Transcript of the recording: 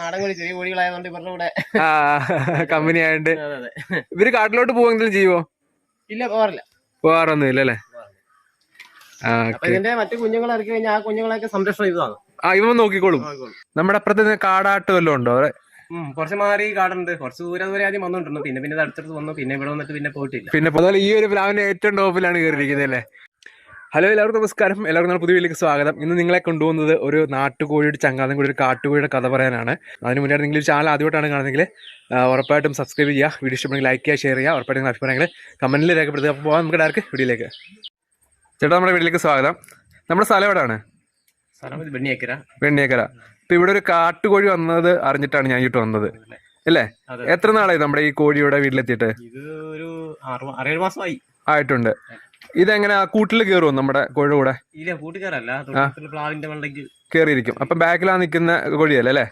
നാടൻ കോഴി ചെറിയ കോഴികളായതുകൊണ്ട് ഇവരുടെ കൂടെ. കമ്പനി ആയതുകൊണ്ട് ഇവർ കാട്ടിലോട്ട് പോവെങ്കിലും ചെയ്യുവോ? ഇല്ല പോവാറില്ല. പോവാറൊന്നും ഇല്ല അല്ലേ? ആ അപ്പൊ ഇതിന്റെ മറ്റു കുഞ്ഞുങ്ങളെ ഇറക്കി കഴിഞ്ഞാൽ ആ കുഞ്ഞുങ്ങളൊക്കെ സംരക്ഷണം ഇതാണ് ആ ഇവ നോക്കിക്കോളും. നമ്മുടെ അപ്പുറത്ത് കാടാട്ട് വല്ലതും ഉണ്ടോ? അവിടെ കുറച്ച് മാറി കാടുണ്ട്. കുറച്ച് ദൂരെ ദൂരെ ആദ്യം വന്നിട്ടുണ്ട്? പിന്നെ പിന്നെ അടുത്തടുത്ത് വന്നു. പിന്നെ ഇവിടെ വന്നിട്ട് പിന്നെ പോയിട്ടില്ല. പിന്നെ അതുപോലെ ഈ ഒരു പ്ലാവിന്റെ ഏറ്റവും ടോപ്പിലാണ് കയറിയിരിക്കുന്നത് അല്ലേ? ഹലോ എല്ലാവർക്കും നമസ്കാരം. എല്ലാവർക്കും നമ്മുടെ പുതിയ വീട്ടിലേക്ക് സ്വാഗതം. ഇന്ന് നിങ്ങളെ കൊണ്ടുപോകുന്നത് ഒരു നാട്ടുകോഴിയുടെ ചങ്ങാതം കൂടി ഒരു കാട്ടുകോഴിയുടെ കഥ പറയാനാണ്. അതിന് മുന്നേ നിങ്ങൾ ഈ ചാനൽ ആദ്യമായിട്ടാണ് കാണുന്നെങ്കിൽ ഉറപ്പായിട്ടും സബ്സ്ക്രൈബ് ചെയ്യുക. വീഡിയോ ഇഷ്ടപ്പെടുന്നെങ്കിൽ ലൈക്ക് ചെയ്യുക ഷെയർ ചെയ്യുക ഉറപ്പായിട്ടും അഭിപ്രായങ്ങൾ കമന്റിൽ രേഖപ്പെടുത്തുക. അപ്പോൾ പോകാം നമുക്ക് ഡയറക്റ്റ് വീഡിയോയിലേക്ക്. ചേട്ടാ നമ്മുടെ വീട്ടിലേക്ക് സ്വാഗതം. നമ്മുടെ സ്ഥലം എവിടെയാണ്? വെണ്ണിയേക്കര. വെണ്ണിയേക്കര. ഇപ്പൊ ഇവിടെ ഒരു കാട്ടുകോഴി വന്നത് അറിഞ്ഞിട്ടാണ് ഞാൻ ഇട്ട് വന്നത്. അല്ലേ. എത്ര നാളായി നമ്മുടെ ഈ കോഴിയുടെ വീട്ടിലെത്തിയിട്ട്? ഇത് ആറേഴ് മാസമായി. ആയിട്ടുണ്ട്. ഇതെങ്ങനെ കൂട്ടിൽ കയറുമോ നമ്മുടെ കോഴി കൂടെ? ഇല്ല പ്ലാവിന്റെ മണ്ടയ്ക്ക് കയറിയിരിക്കും. അപ്പം ബാക്കിലാണ് നിൽക്കുന്ന കോഴിയല്ലേ അല്ലേ.